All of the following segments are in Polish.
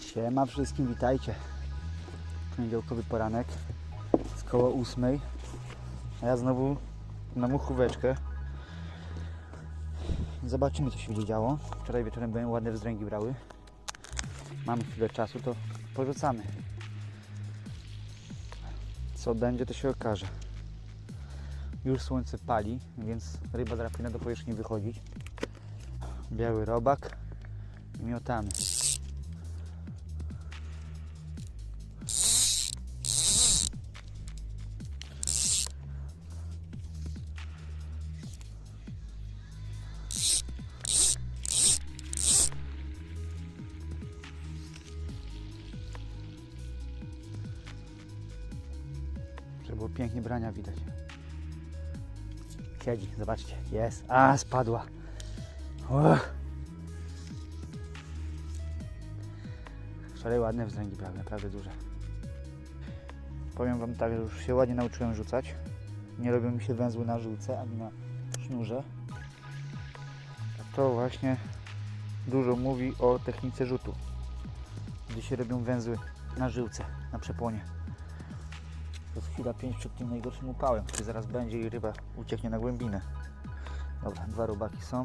Siema wszystkim, witajcie. Poniedziałkowy poranek z koło ósmej. A ja znowu na muchóweczkę. Zobaczymy co się będzie działo. Wczoraj wieczorem byłem ładne wzdręgi brały. Mamy chwilę czasu, to porzucamy. Co będzie, to się okaże. Już słońce pali, więc ryba zaraz powinna do powierzchni wychodzić. Biały robak i miotamy. Pięknie brania widać. Siedzi, zobaczcie, jest. A, spadła. Uch. Szalej ładne wzręgi brałem, naprawdę duże. Powiem Wam tak, że już się ładnie nauczyłem rzucać. Nie robią mi się węzły na żyłce ani na sznurze. To właśnie dużo mówi o technice rzutu. Gdy się robią węzły na żyłce, na przepłonie. To jest chwila 5 przed tym najgorszym upałem, który zaraz będzie i ryba ucieknie na głębinę. Dobra, dwa robaki są.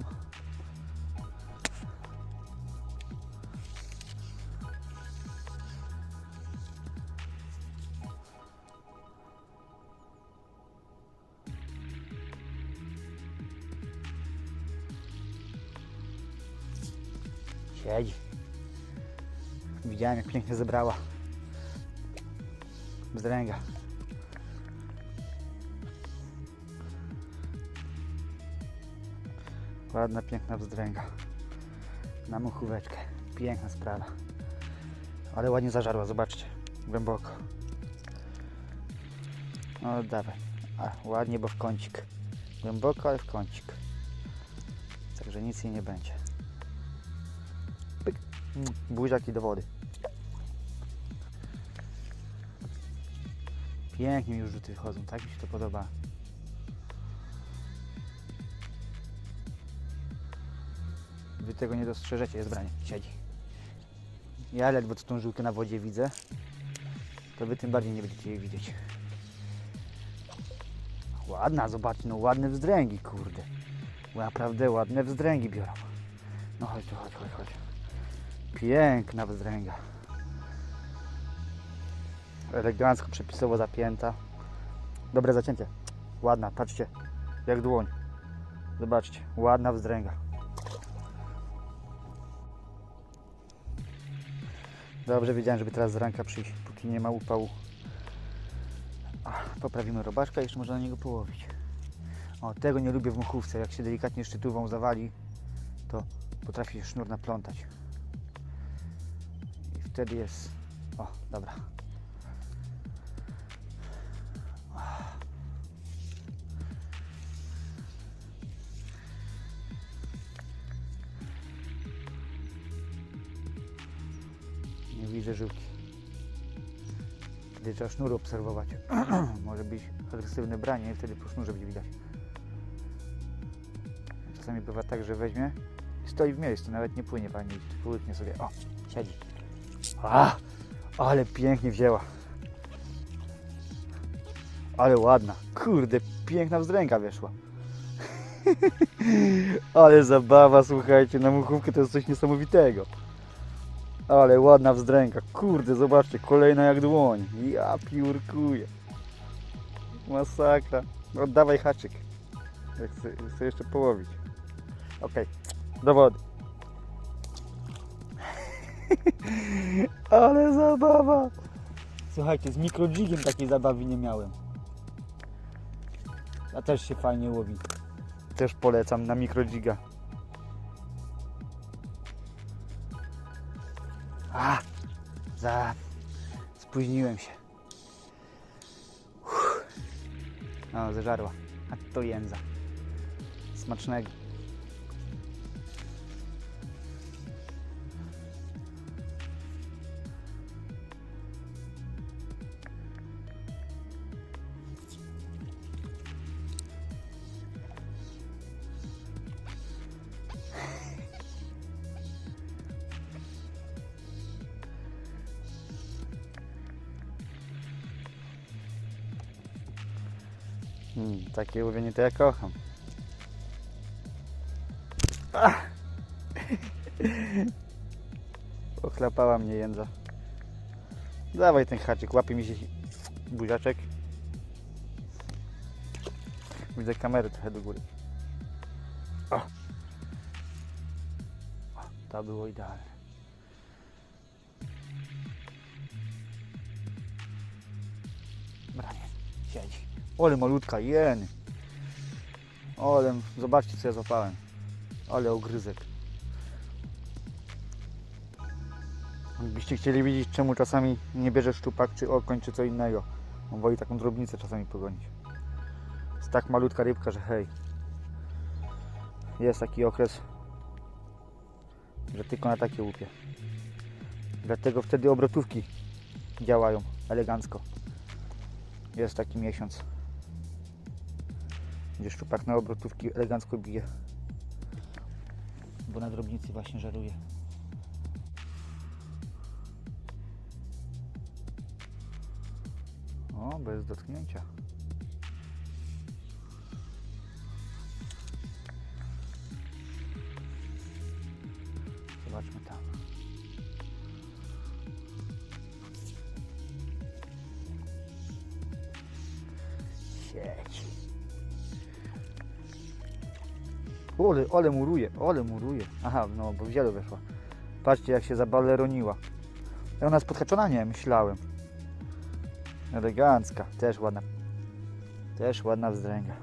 Siedzi. Widziałem jak pięknie zebrała. Bzdręga. Ładna, piękna wzdręga. Na muchóweczkę. Piękna sprawa. Ale ładnie zażarła, zobaczcie. Głęboko. No dawaj. A, ładnie, bo w kącik. Głęboko, ale w kącik. Także nic jej nie będzie. Pyk. Buziaki do wody. Pięknie mi już rzuty wychodzą, tak mi się to podoba. Wy tego nie dostrzeżecie, jest branie, siedzi. Ja ledwo tą żyłkę na wodzie widzę, to wy tym bardziej nie będziecie jej widzieć. Ładna, zobaczcie, no ładne wzdręgi, kurde. Naprawdę ładne wzdręgi biorą. No chodź tu, chodź, chodź, chodź. Piękna wzdręga. Elegancko, przepisowo zapięta. Dobre zacięcie. Ładna, patrzcie. Jak dłoń. Zobaczcie, ładna wzdręga. Dobrze wiedziałem, żeby teraz z ranka przyjść, póki nie ma upału. Poprawimy robaczka i jeszcze można na niego połowić. O, tego nie lubię w muchówce. Jak się delikatnie szczytówą zawali, to potrafi się sznur naplątać. I wtedy jest... O, dobra. Widzę żyłki. Wtedy trzeba sznur obserwować. Może być agresywne branie i wtedy po sznurze będzie widać. Czasami bywa tak, że weźmie i stoi w miejscu, nawet nie płynie pani, tylko łyknie sobie. O, siedzi. A, ale pięknie wzięła. Ale ładna. Kurde, piękna wzdręga wyszła. ale zabawa, słuchajcie, na muchówkę to jest coś niesamowitego. Ale ładna wzdręga. Kurde, zobaczcie, kolejna jak dłoń. Ja piórkuję. Masakra. Oddawaj haczyk. Jak chcę, jeszcze połowić. Okej, do wody. Ale zabawa. Słuchajcie, z mikrodzigiem takiej zabawy nie miałem. A też się fajnie łowi. Też polecam na mikrodziga. A, za... Spóźniłem się. Uff. O, zeżarła. A to jędza. Smacznego. Hmm, takie łowienie to ja kocham. Ach! Ochlapała mnie jędza. Dawaj ten haczyk, łapie mi się buziaczek. Widzę kamerę trochę do góry. O! O, to było idealne. Branie, siedzi. Ole malutka, jeny. Ole, zobaczcie co ja złapałem. Ale ogryzek. Gdybyście chcieli wiedzieć czemu czasami nie bierze szczupak czy okoń czy co innego. On woli taką drobnicę czasami pogonić. Jest tak malutka rybka, że hej. Jest taki okres, że tylko na takie łupie. Dlatego wtedy obrotówki działają elegancko. Jest taki miesiąc, gdzie szczupak na obrotówki elegancko bije. Bo na drobnicy właśnie żaruje. O, bez dotknięcia. Zobaczmy tam. Sieć. Ole, ole muruje, ole muruje. Aha, no bo w zielu weszła. Patrzcie jak się zabaleroniła. Ona jest podhaczona? Nie, myślałem. Elegancka, też ładna. Też ładna wzdręga.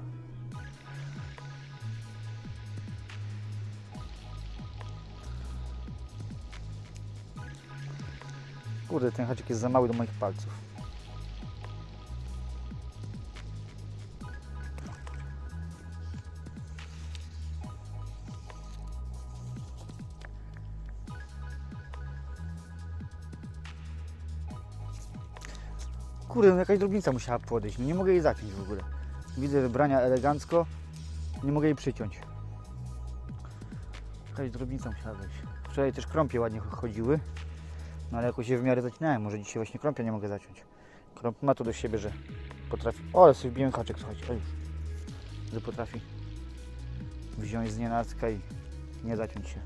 Kurde, ten haczyk jest za mały do moich palców. Kurde, no jakaś drobnica musiała podejść. Nie mogę jej zaciąć w ogóle. Widzę wybrania elegancko. Nie mogę jej przyciąć. Jakaś drobnica musiała wejść. Wczoraj też krąpie ładnie chodziły. No ale jakoś je w miarę zacinałem. Może dzisiaj właśnie krąpia nie mogę zaciąć. Krąp ma to do siebie, że potrafi... O, ale sobie wbiłem haczyk, słuchajcie. O już. Że potrafi wziąć z nienacka i nie zaciąć się.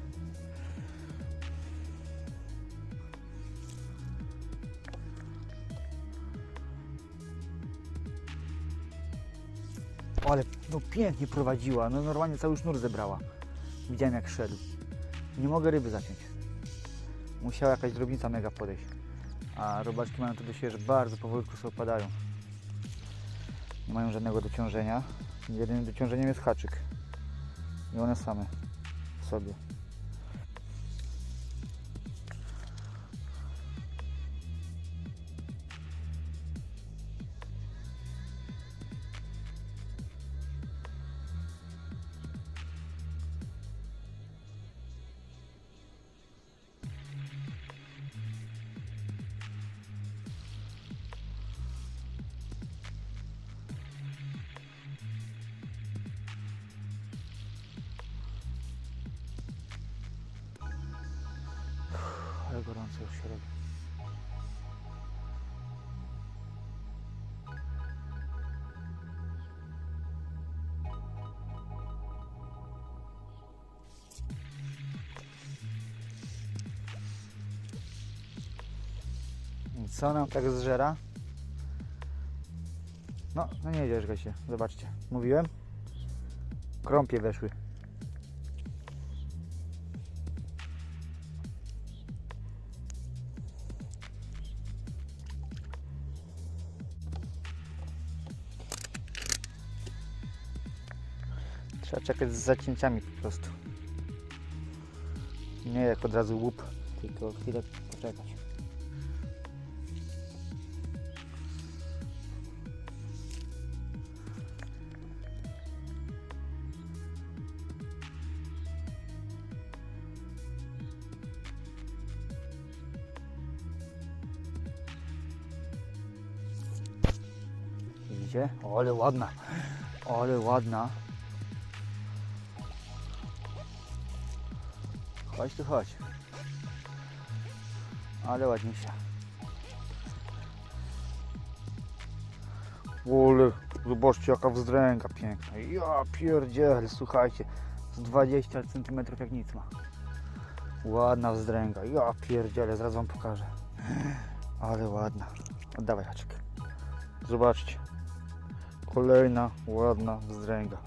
Ale no pięknie prowadziła. No normalnie cały sznur zebrała. Widziałem jak szedł. Nie mogę ryby zaciąć. Musiała jakaś drobnica mega podejść. A robaczki mają to do siebie, że bardzo powolutku sobie opadają. Nie mają żadnego dociążenia. Jedynym dociążeniem jest haczyk. I one same sobie. Co nam tak zżera? No, no nie dzierżga się. Zobaczcie. Mówiłem? Krąpie weszły. Trzeba czekać z zacięciami po prostu. Nie jak od razu łup, tylko chwilę poczekać. Widzicie? Ale ładna. Ale ładna. Chodź tu, chodź. Ale ładniejsza. Ole, zobaczcie jaka wzdręga piękna. Ja pierdziel, słuchajcie, z 20 cm jak nic ma. Ładna wzdręga. Ja pierdzielę, zaraz wam pokażę. Ale ładna. Oddawaj haczyk. Zobaczcie. Kolejna ładna wzdręga.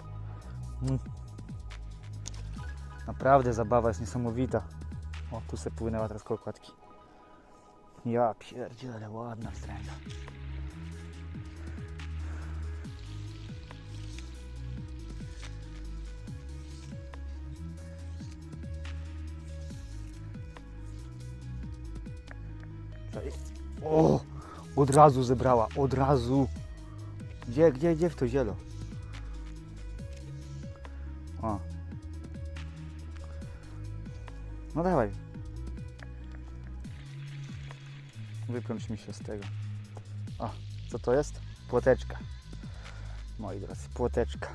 Mm. Naprawdę zabawa jest niesamowita. O, tu se płynęła teraz koło kładki. Ja pierdzielę, ładna wzdręga. O! Od razu zebrała, od razu. Gdzie, gdzie, gdzie w to zielo? O. No dawaj. Wyplącz mi się z tego. O, co to jest? Płoteczka. Moi drodzy, płoteczka.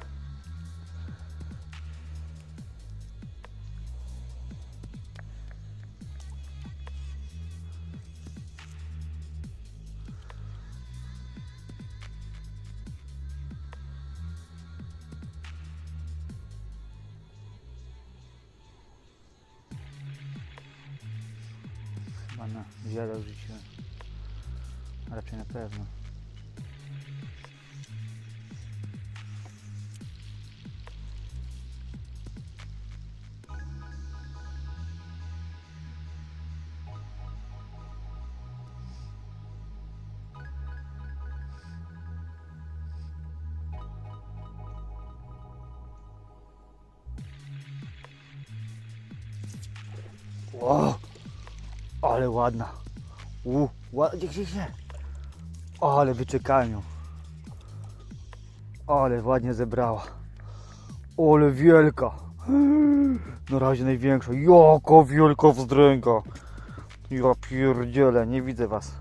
O, ale ładna. U, ładnie, gdzie, gdzie? Ale wyczekałem ją. Ale ładnie zebrała. Ale wielka. Na razie największa. Jaka wielka wzdręga. Ja pierdzielę, nie widzę was.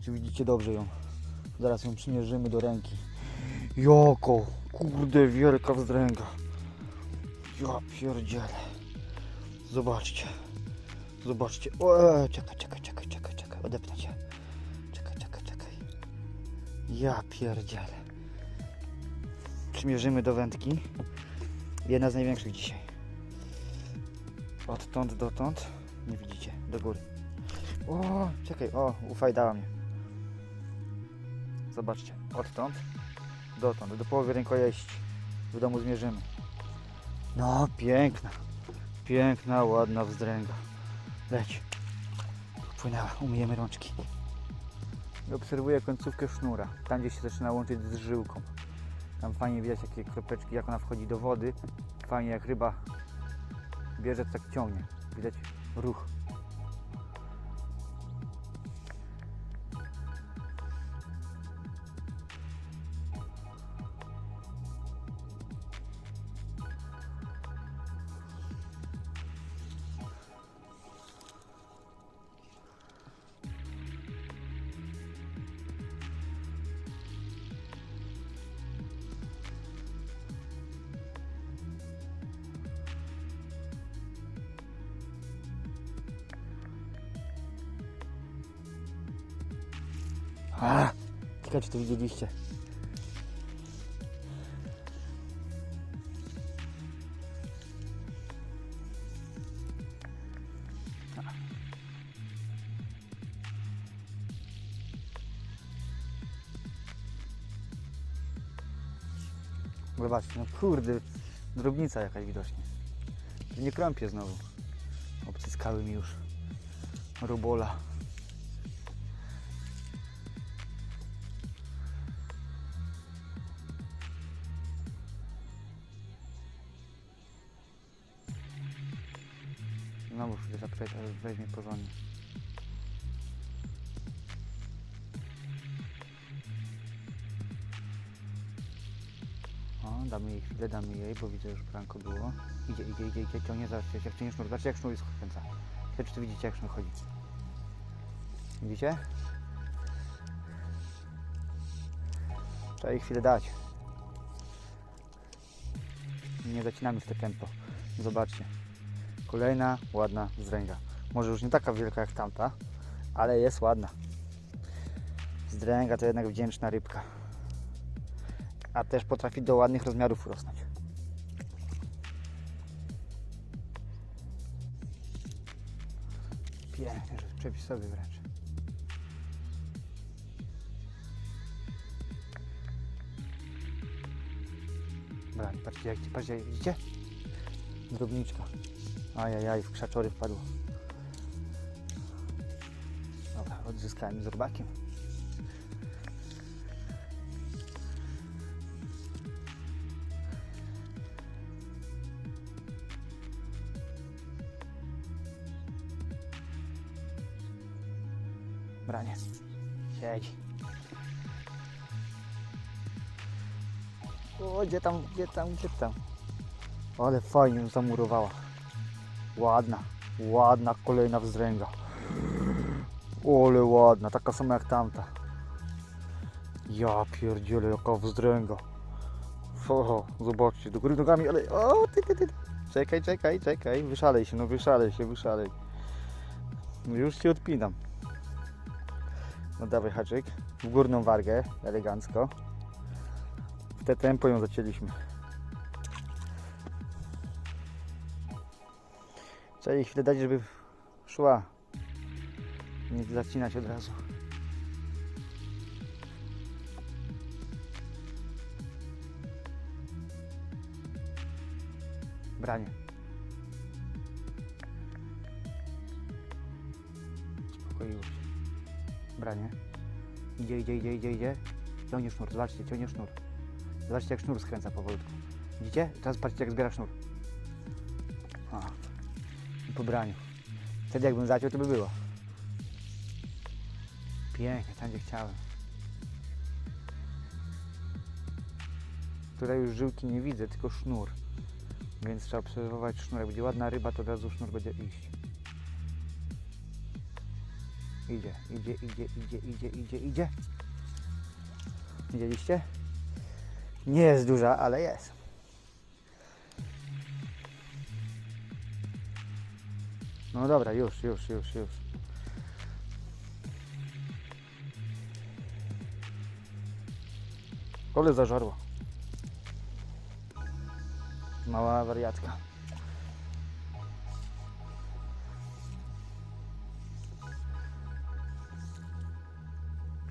Czy widzicie dobrze ją? Zaraz ją przymierzymy do ręki. Joko, kurde wielka wzdręga. Ja pierdzielę. Zobaczcie. Zobaczcie. Czekaj, czekaj, czekaj, czekaj, czekaj. Odepnę cię. Czekaj, czekaj, czekaj. Ja pierdzielę. Przymierzymy do wędki. Jedna z największych dzisiaj. Odtąd dotąd. Nie widzicie. Do góry. O, czekaj. O, ufajdała mnie. Zobaczcie. Odtąd dotąd. Do połowy rękojeści. W domu zmierzymy. No, piękna. Piękna, ładna wzdręga. Leć. Płynęła, umyjemy rączki. Obserwuję końcówkę sznura, tam gdzie się zaczyna łączyć z żyłką. Tam fajnie widać jakie kropeczki, jak ona wchodzi do wody. Fajnie jak ryba bierze, tak ciągnie. Widać ruch. A, ciekawe czy to widzieliście. Zobaczcie, no kurde, drobnica jakaś widocznie. Nie krąpie znowu. Obcyskały mi już robola. Chwilę zapytać, ale weźmie porządnie. O, damy jej chwilę, damy jej, bo widzę, że pranko było. Idzie, idzie, idzie, idzie, ciągnie, zobaczcie, jak ciągnie sznur. Zobaczcie, jak sznur jest kręca. Czy to widzicie, jak sznur chodzi. Widzicie? Trzeba jej chwilę dać. Nie zacinamy w te tempo. Zobaczcie. Kolejna ładna zdręga. Może już nie taka wielka jak tamta, ale jest ładna. Zdręga to jednak wdzięczna rybka. A też potrafi do ładnych rozmiarów rosnąć. Pięknie, że przepisowy wręcz. Dobra, patrzcie jak patrzcie, widzicie? Drobniczka. Ajajaj, w krzaczory wpadło. Dobra, odzyskałem z robakiem. Branie. Siedź. O, gdzie tam, gdzie tam, gdzie tam. Ale fajnie zamurowała. Ładna, ładna kolejna wzdręga. Ole ładna, taka sama jak tamta. Ja pierdzielę, jaka wzdręga. O, zobaczcie, do góry nogami, ale... O, ty, ty, ty. Czekaj, czekaj, czekaj, wyszalej się, no wyszalej się, wyszalej. Już Cię odpinam. No dawaj haczyk, w górną wargę, elegancko. W te tempo ją zacięliśmy. Trzeba jej chwilę dać, żeby szła. Nie zacinać od razu. Branie. Uspokoiło się. Branie. Idzie, idzie, idzie, idzie, idzie. Ciągnie sznur, zobaczcie, ciągnie sznur. Zobaczcie jak sznur skręca powolutku. Widzicie? Teraz patrzcie jak zbiera sznur. O. Po braniu. Wtedy jakbym zaciął, to by było. Pięknie, tam gdzie chciałem. Tutaj już żyłki nie widzę, tylko sznur. Więc trzeba obserwować sznur. Jak będzie ładna ryba, to od razu sznur będzie iść. Idzie, idzie, idzie, idzie, idzie, idzie, idzie. Widzieliście? Nie jest duża, ale jest. No dobra, już, już, już, już. Kole zażarło. Mała wariatka.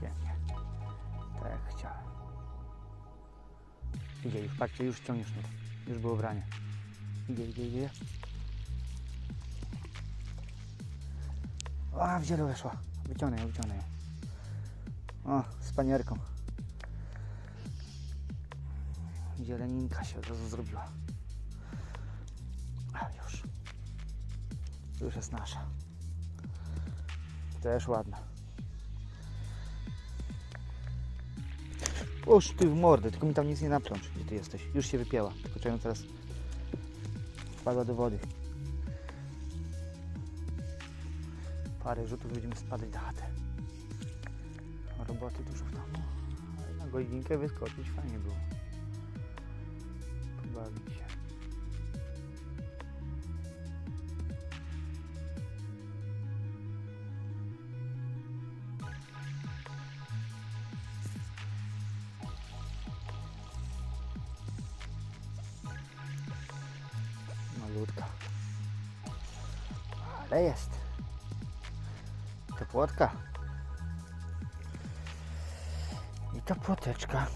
Pięknie. Tak jak chciałem. Idzie już, patrzcie, już ciągnie sznur. Już było branie. Idzie, idzie, idzie. A, w zielo weszła. Wyciągnę ją, wyciągnę ją. O, z panierką. Zieleninka się od razu zrobiła. A, już. Już jest nasza. Też ładna. Oż ty w mordę, tylko mi tam nic nie naplącz, gdzie ty jesteś. Już się wypięła, tylko teraz wpadła do wody. Parę rzutów będziemy spadać na chatę. Roboty dużo w domu, ale na godzinkę wyskoczyć fajnie było. Pobawić się. Płotka. I to płoteczka.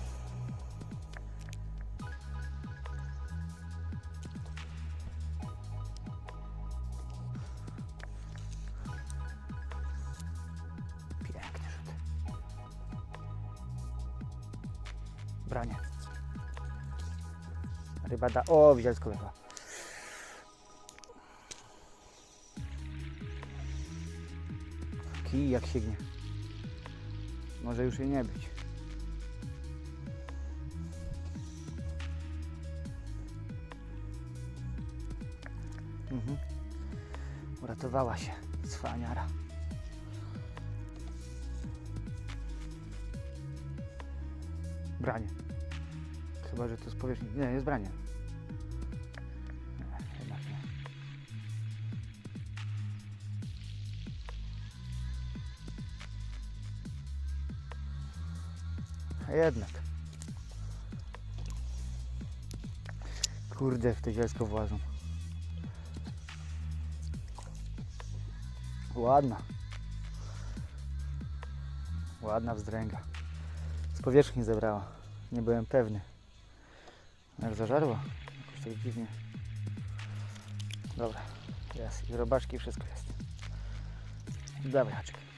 Piękny rzut. Branie. Ryba da... O, widzielsko weszła. Kij jak sięgnie. Może już jej nie być. Mhm. Uratowała się cwaniara. Branie. Chyba, że to z powierzchni. Nie, jest branie. Jednak. Kurde, w to zielsko włażą. Ładna. Ładna wzdręga. Z powierzchni zebrała. Nie byłem pewny. Jak zażarła. Jakoś tak dziwnie. Dobra. Jest. I robaczki, wszystko jest. Dawaj haczyk.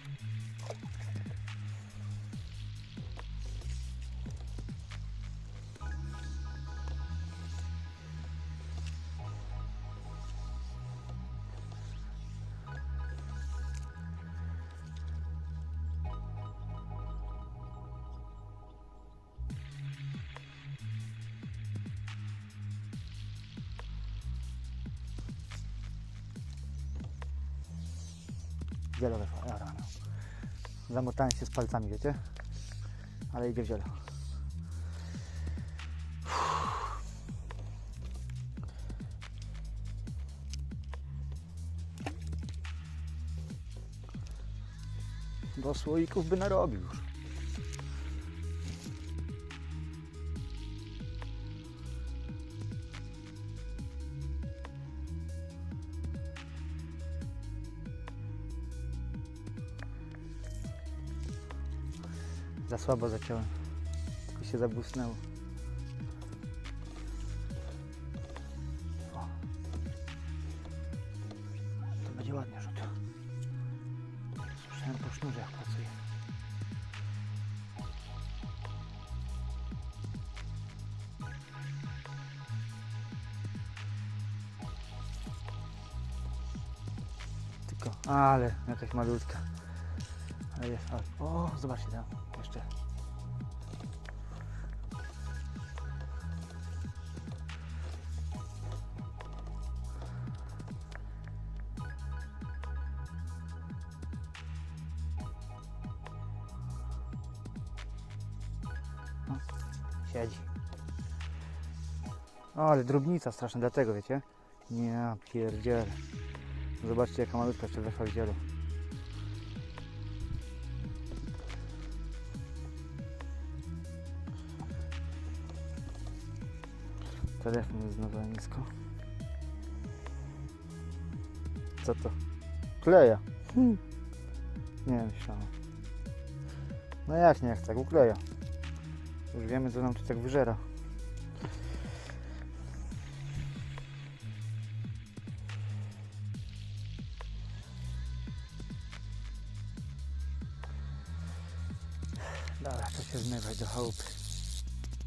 Zielo weszło. Ja rano. Zamotałem się z palcami, wiecie? Ale idzie w. Do słoików by narobił już. Za słabo zaciąłem. Tylko się zabłysnęło. O. To będzie ładnie rzut. Słyszałem po sznurze jak pracuje. Tylko, ale jakaś malutka. Ale jest, o, zobaczcie tam, jeszcze. O, siedzi. O, ale drobnica straszna, dlatego wiecie? Nie, pierdziele. Zobaczcie jaka malutka jeszcze weszła w zielu. Telefon jest znowu nisko. Co to? Kleja. Hmm. Nie myślałem. No jak nie, jak tak ukleja. Już wiemy co nam tu tak wyżera. Dobra, to się zmywać do chałupy.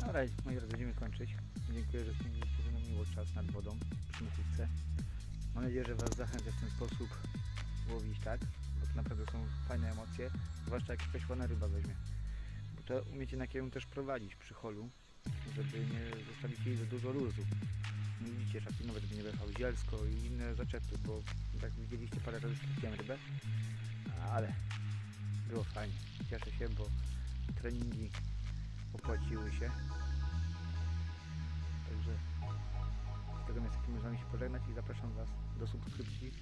Dobra, moi drodzy, będziemy kończyć. Dziękuję, że spędziliście ze mną miło czas nad wodą przy muchówce. Mam nadzieję, że Was zachęcę w ten sposób łowić, tak? Bo to naprawdę są fajne emocje, zwłaszcza jak jakaś ładna ryba weźmie. Bo to umiecie na kierunku też prowadzić przy holu, żeby nie zostawić jej za dużo luzu. Nie widzicie, trzeba pilnować, żeby nie wjechał zielsko i inne zaczepy, bo tak widzieliście parę razy straciłem rybę, ale było fajnie. Cieszę się, bo treningi opłaciły się. Także z tego miejsca Wami się pożegnać i zapraszam Was do subskrypcji,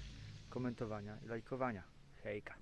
komentowania i lajkowania. Hejka!